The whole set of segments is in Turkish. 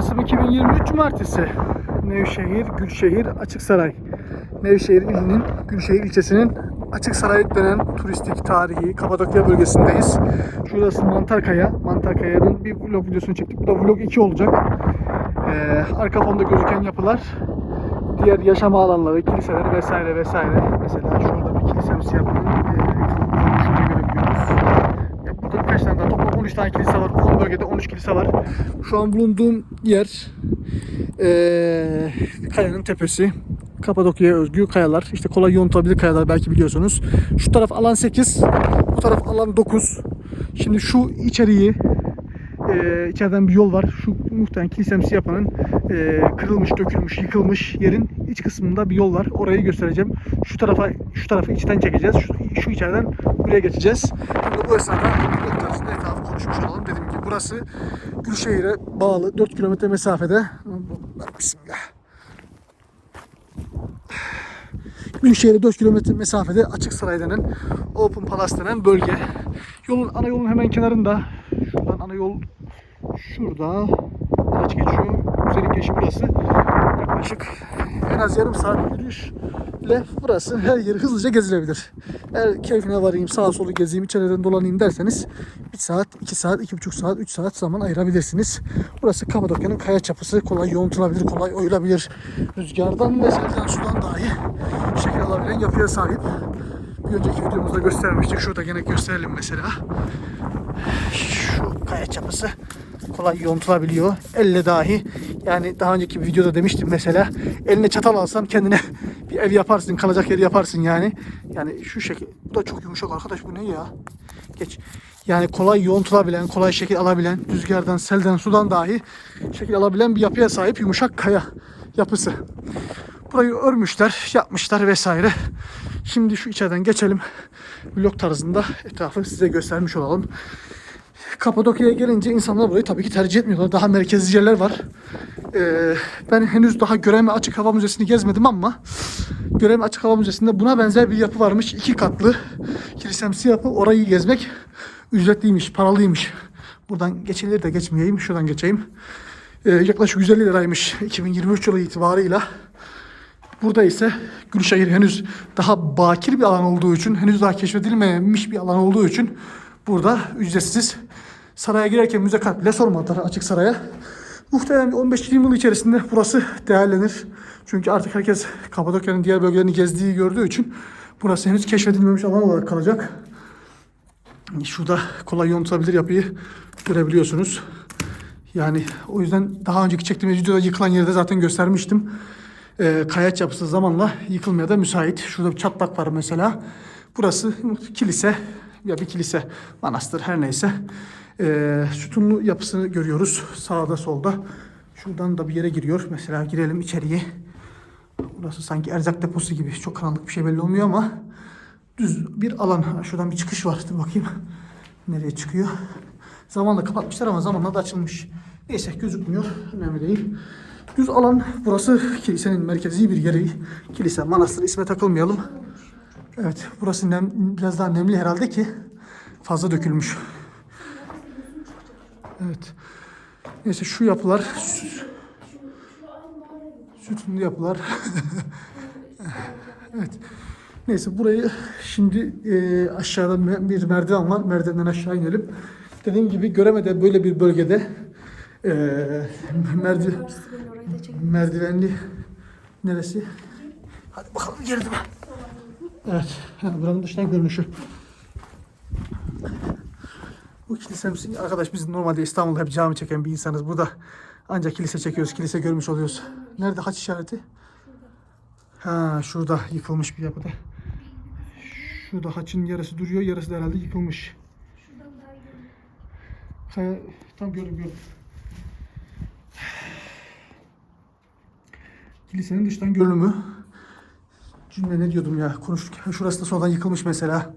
Kasım 2023 Cumartesi. Nevşehir, Gülşehir, Açıksaray. Nevşehir ilinin Gülşehir ilçesinin Açıksaray denen turistik, tarihi Kapadokya bölgesindeyiz. Şurası Mantarkaya. Mantarkaya'nın bir vlog videosunu çektik. Bu da vlog 2 olacak. Ee, arka fonda gözüken yapılar, diğer yaşama alanları, kiliseleri vesaire vesaire. Mesela şurada bir kilisemiz yapının e. Ya burada birkaç tane daha toplam 13 tane kilise var. 10 bölgede 13 kilise var. Şu an bulunduğum yer eee kayanın tepesi. Kapadokya'ya özgü kayalar. İşte kolay yontulabilir kayalar belki biliyorsunuz. Şu taraf alan 8. Bu taraf alan 9. Şimdi şu içeriği eee içeriden bir yol var. Şu muhtemelen kilisemsi yapanın eee, kırılmış, dökülmüş, yıkılmış yerin iç kısmında bir yol var. Orayı göstereceğim. Şu tarafa şu tarafı içten çekeceğiz. Şu, şu içeriden buraya geçeceğiz. Bu esnada tarzında etrafı konuşmuş olalım. Dediğim gibi burası Gülşehir'e bağlı 4 kilometre mesafede. Bismillah. Gülşehir'e 4 kilometre mesafede Açıksaray denen Open Palace denen bölge. Yolun ana yolun hemen kenarında. Şuradan ana yol şurada araç geçiyor. Güzellik geçi burası. Yaklaşık en az yarım saat yürüyüşle burası her yeri hızlıca gezilebilir. Eğer keyfine varayım, sağa solu gezeyim, içeriden dolanayım derseniz 1 saat, 2 saat, 2,5 saat, 3 saat zaman ayırabilirsiniz. Burası Kapadokya'nın kaya çapısı. Kolay yontulabilir, kolay oyulabilir. Rüzgardan ve selden sudan dahi şekil alabilen yapıya sahip. Bir önceki videomuzda göstermiştik. Şurada gene gösterelim mesela şu kaya çapısı kolay yontulabiliyor. Elle dahi yani daha önceki bir videoda demiştim mesela eline çatal alsam kendine bir ev yaparsın kalacak yer yaparsın yani. Yani şu şekil bu da çok yumuşak arkadaş bu ne ya? Geç. Yani kolay yontulabilen, kolay şekil alabilen, rüzgardan, selden, sudan dahi şekil alabilen bir yapıya sahip yumuşak kaya yapısı. Burayı örmüşler, yapmışlar vesaire. Şimdi şu içeriden geçelim. Vlog tarzında etrafı size göstermiş olalım. Kapadokya'ya gelince insanlar burayı tabii ki tercih etmiyorlar. Daha merkezli yerler var. Ee, ben henüz daha Göreme Açık Hava Müzesi'ni gezmedim ama Göreme Açık Hava Müzesi'nde buna benzer bir yapı varmış. İki katlı kilisemsi yapı. Orayı gezmek ücretliymiş, paralıymış. Buradan geçilir de geçmeyeyim. Şuradan geçeyim. Ee, yaklaşık 150 liraymış 2023 yılı itibarıyla. Burada ise Gülşehir henüz daha bakir bir alan olduğu için, henüz daha keşfedilmemiş bir alan olduğu için burada ücretsiz saraya girerken müze kart bile sormadılar açık saraya. Muhtemelen bir 15-20 yıl içerisinde burası değerlenir. Çünkü artık herkes Kapadokya'nın diğer bölgelerini gezdiği gördüğü için burası henüz keşfedilmemiş alan olarak kalacak. Şurada kolay yontulabilir yapıyı görebiliyorsunuz. Yani o yüzden daha önceki çektiğimiz videoda yıkılan yeri de zaten göstermiştim. Ee, kayaç yapısı zamanla yıkılmaya da müsait. Şurada bir çatlak var mesela. Burası kilise ya bir kilise, manastır her neyse. Ee, sütunlu yapısını görüyoruz sağda solda. Şuradan da bir yere giriyor. Mesela girelim içeriye. Burası sanki erzak deposu gibi. Çok karanlık bir şey belli olmuyor ama düz bir alan. Şuradan bir çıkış var. Dur bakayım. Nereye çıkıyor? Zamanla kapatmışlar ama zamanla da açılmış. Neyse gözükmüyor. Önemli değil. Düz alan burası kilisenin merkezi bir yeri. Kilise, manastır isme takılmayalım. Evet burası nem, biraz daha nemli herhalde ki fazla dökülmüş. Evet. Neyse şu yapılar sü- sütunlu yapılar. evet. Neyse burayı şimdi e, aşağıda bir merdiven var. Merdivenden aşağı inelim. Dediğim gibi Göreme'de böyle bir bölgede e, merdi, merdivenli neresi? Hadi bakalım girdim. Evet. Buranın dıştan görünüşü. Bu kilisemiz arkadaş biz normalde İstanbul'da hep cami çeken bir insanız. Burada ancak kilise çekiyoruz. Kilise görmüş oluyoruz. Nerede haç işareti? Ha şurada yıkılmış bir yapıda. Şurada haçın yarısı duruyor. Yarısı da herhalde yıkılmış. Kaya, tam gördüm gördüm. Kilisenin dıştan görünümü. Cümle ne diyordum ya konuşurken. Şurası da sonradan yıkılmış mesela.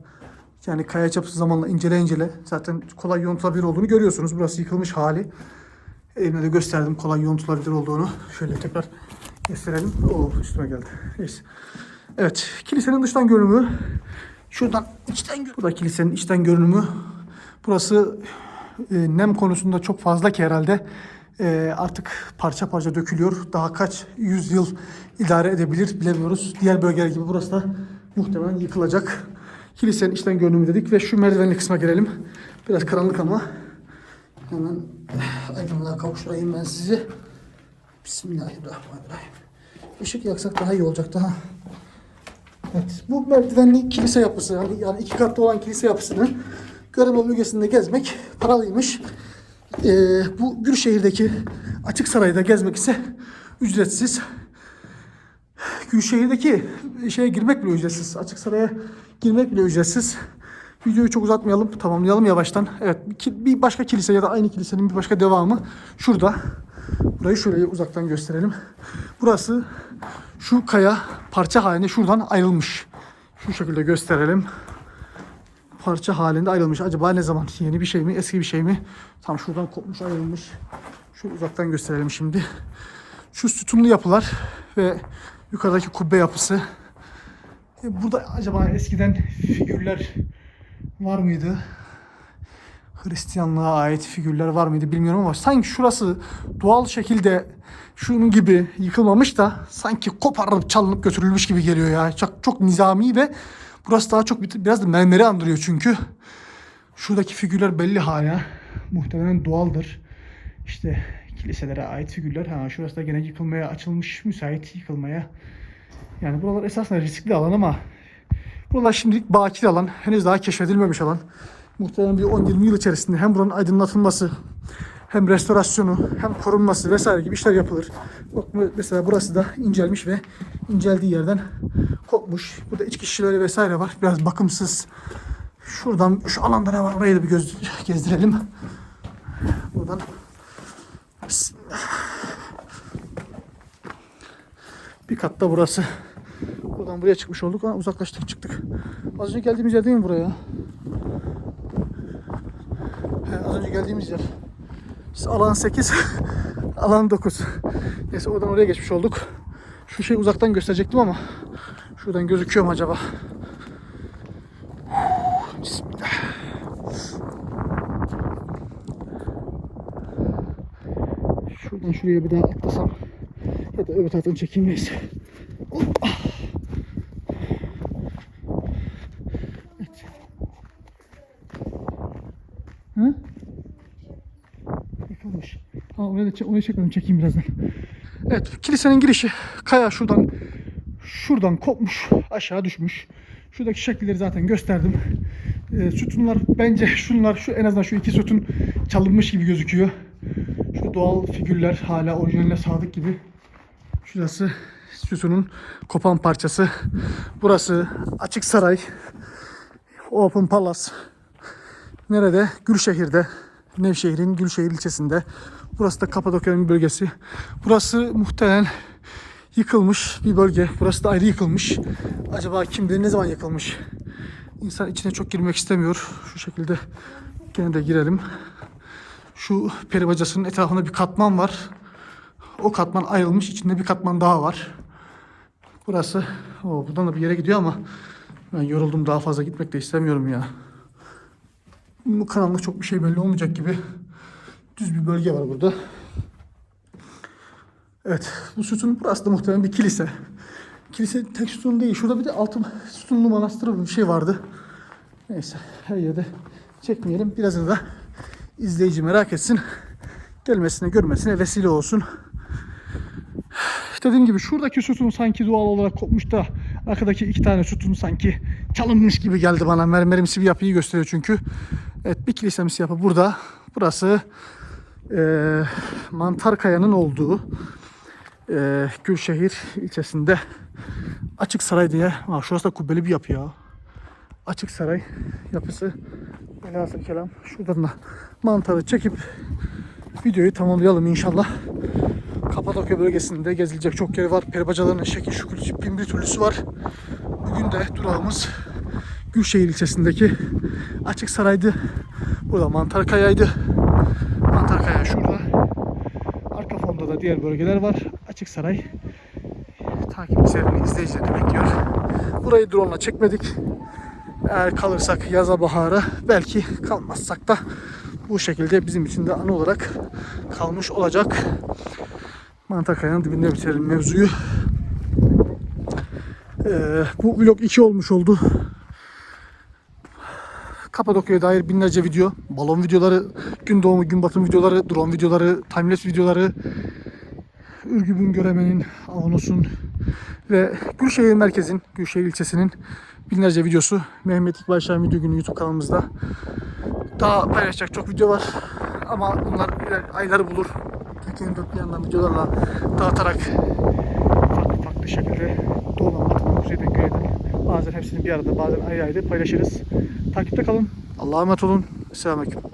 Yani kaya çapısı zamanla incele incele. Zaten kolay yontulabilir olduğunu görüyorsunuz. Burası yıkılmış hali. Elimde de gösterdim kolay yontulabilir olduğunu. Şöyle tekrar gösterelim. Oo üstüme geldi. Neyse. Evet kilisenin dıştan görünümü. Şuradan içten görünümü. Bu da kilisenin içten görünümü. Burası e, nem konusunda çok fazla ki herhalde. e, artık parça parça dökülüyor. Daha kaç yüzyıl idare edebilir bilemiyoruz. Diğer bölgeler gibi burası da muhtemelen yıkılacak. Kilisenin içten görünümü dedik ve şu merdivenli kısma gelelim. Biraz karanlık ama hemen eh, aydınlığa kavuşturayım ben sizi. Bismillahirrahmanirrahim. Işık yaksak daha iyi olacak daha. Evet, bu merdivenli kilise yapısı yani, yani iki katlı olan kilise yapısını Göreme bölgesinde gezmek paralıymış. Ee, bu Gülşehir'deki açık sarayda gezmek ise ücretsiz. Gülşehir'deki şeye girmek bile ücretsiz. Açık saraya girmek bile ücretsiz. Videoyu çok uzatmayalım, tamamlayalım yavaştan. Evet, bir başka kilise ya da aynı kilisenin bir başka devamı şurada. Burayı şöyle uzaktan gösterelim. Burası şu kaya parça halinde şuradan ayrılmış. Şu şekilde gösterelim. Parça halinde ayrılmış. Acaba ne zaman? Yeni bir şey mi? Eski bir şey mi? Tam şuradan kopmuş ayrılmış. Şu uzaktan gösterelim şimdi. Şu sütunlu yapılar ve yukarıdaki kubbe yapısı. E, Burada acaba eskiden figürler var mıydı? Hristiyanlığa ait figürler var mıydı bilmiyorum ama sanki şurası doğal şekilde şunun gibi yıkılmamış da sanki koparılıp çalınıp götürülmüş gibi geliyor ya. Çok, çok nizami ve burası daha çok bir- biraz da mermeri andırıyor çünkü. Şuradaki figürler belli hala. Muhtemelen doğaldır. İşte kiliselere ait figürler. Ha şurası da gene yıkılmaya açılmış, müsait yıkılmaya. Yani buralar esasında riskli alan ama buralar şimdilik bakir alan. Henüz daha keşfedilmemiş alan. Muhtemelen bir 10-20 yıl içerisinde hem buranın aydınlatılması, hem restorasyonu, hem korunması vesaire gibi işler yapılır. Bak mesela burası da incelmiş ve inceldiği yerden kopmuş. Burada içki şişeleri vesaire var. Biraz bakımsız. Şuradan şu alanda ne var orayı da bir göz, gezdirelim. Buradan Bismillah. Bir katta burası. Buradan buraya çıkmış olduk. Ha, uzaklaştık çıktık. Az önce geldiğimiz yer değil mi buraya? He, az önce geldiğimiz yer. Biz alan 8, alan 9. Neyse oradan oraya geçmiş olduk. Şu şeyi uzaktan gösterecektim ama şuradan gözüküyor mu acaba? Bismillah. Şuradan şuraya bir daha atlasam ya da öbür taraftan çekeyim neyse. Evet. Hı? Yıkılmış. Ha oraya da oraya çekmedim çekeyim birazdan. Evet kilisenin girişi kaya şuradan şuradan kopmuş aşağı düşmüş. Şuradaki şekilleri zaten gösterdim. Ee, sütunlar bence şunlar şu en azından şu iki sütun çalınmış gibi gözüküyor. Doğal figürler hala orijinaline sadık gibi. Şurası sütunun kopan parçası. Burası açık saray. Open Palace. Nerede? Gülşehir'de. Nevşehir'in Gülşehir ilçesinde. Burası da Kapadokya'nın bir bölgesi. Burası muhtemelen yıkılmış bir bölge. Burası da ayrı yıkılmış. Acaba kim bilir ne zaman yıkılmış? İnsan içine çok girmek istemiyor. Şu şekilde gene de girelim. Şu peri bacasının etrafında bir katman var. O katman ayrılmış. içinde bir katman daha var. Burası. O buradan da bir yere gidiyor ama ben yoruldum. Daha fazla gitmek de istemiyorum ya. Bu karanlık çok bir şey belli olmayacak gibi. Düz bir bölge var burada. Evet. Bu sütun burası da muhtemelen bir kilise. Kilise tek sütun değil. Şurada bir de altı sütunlu manastır bir şey vardı. Neyse. Her yerde çekmeyelim. Birazını da izleyici merak etsin. Gelmesine görmesine vesile olsun. Dediğim gibi şuradaki sütun sanki doğal olarak kopmuş da arkadaki iki tane sütun sanki çalınmış gibi geldi bana. Mermerimsi bir yapıyı gösteriyor çünkü. Evet bir kilisemsi yapı burada. Burası eee Mantar Kaya'nın olduğu eee Gülşehir ilçesinde Açık Saray diye. Ha, şurası da kubbeli bir yapı ya. Açık Saray yapısı. Velhasıl kelam. Şuradan da mantarı çekip videoyu tamamlayalım inşallah. Kapadokya bölgesinde gezilecek çok yer var. Peribacaların şekil şukul bin bir türlüsü var. Bugün de durağımız Gülşehir ilçesindeki Açık Saray'dı. Burada Mantarkaya'ydı. Mantarkaya şurada. Arka fonda da diğer bölgeler var. Açık Saray takipçilerini, izleyicilerini bekliyor. Burayı drone ile çekmedik. Eğer kalırsak yaza bahara belki kalmazsak da bu şekilde bizim için de anı olarak kalmış olacak. Mantakaya'nın dibinde bitirelim mevzuyu. Ee, bu vlog 2 olmuş oldu. Kapadokya'ya dair binlerce video, balon videoları, gün doğumu, gün batım videoları, drone videoları, timelapse videoları, Ürgüp'ün, Göreme'nin, Avanos'un ve Gülşehir Merkez'in, Gülşehir ilçesinin binlerce videosu Mehmet İkbal Şahin Video Günü YouTube kanalımızda. Daha paylaşacak çok video var ama bunlar ayları bulur. Türkiye'nin dört bir yanından videolarla dağıtarak farklı farklı şekilde doğudan batıdan, kuzeyden güneyden bazen hepsini bir arada bazen ayrı ayrı paylaşırız. Takipte kalın. Allah'a emanet olun. Selamünaleyküm.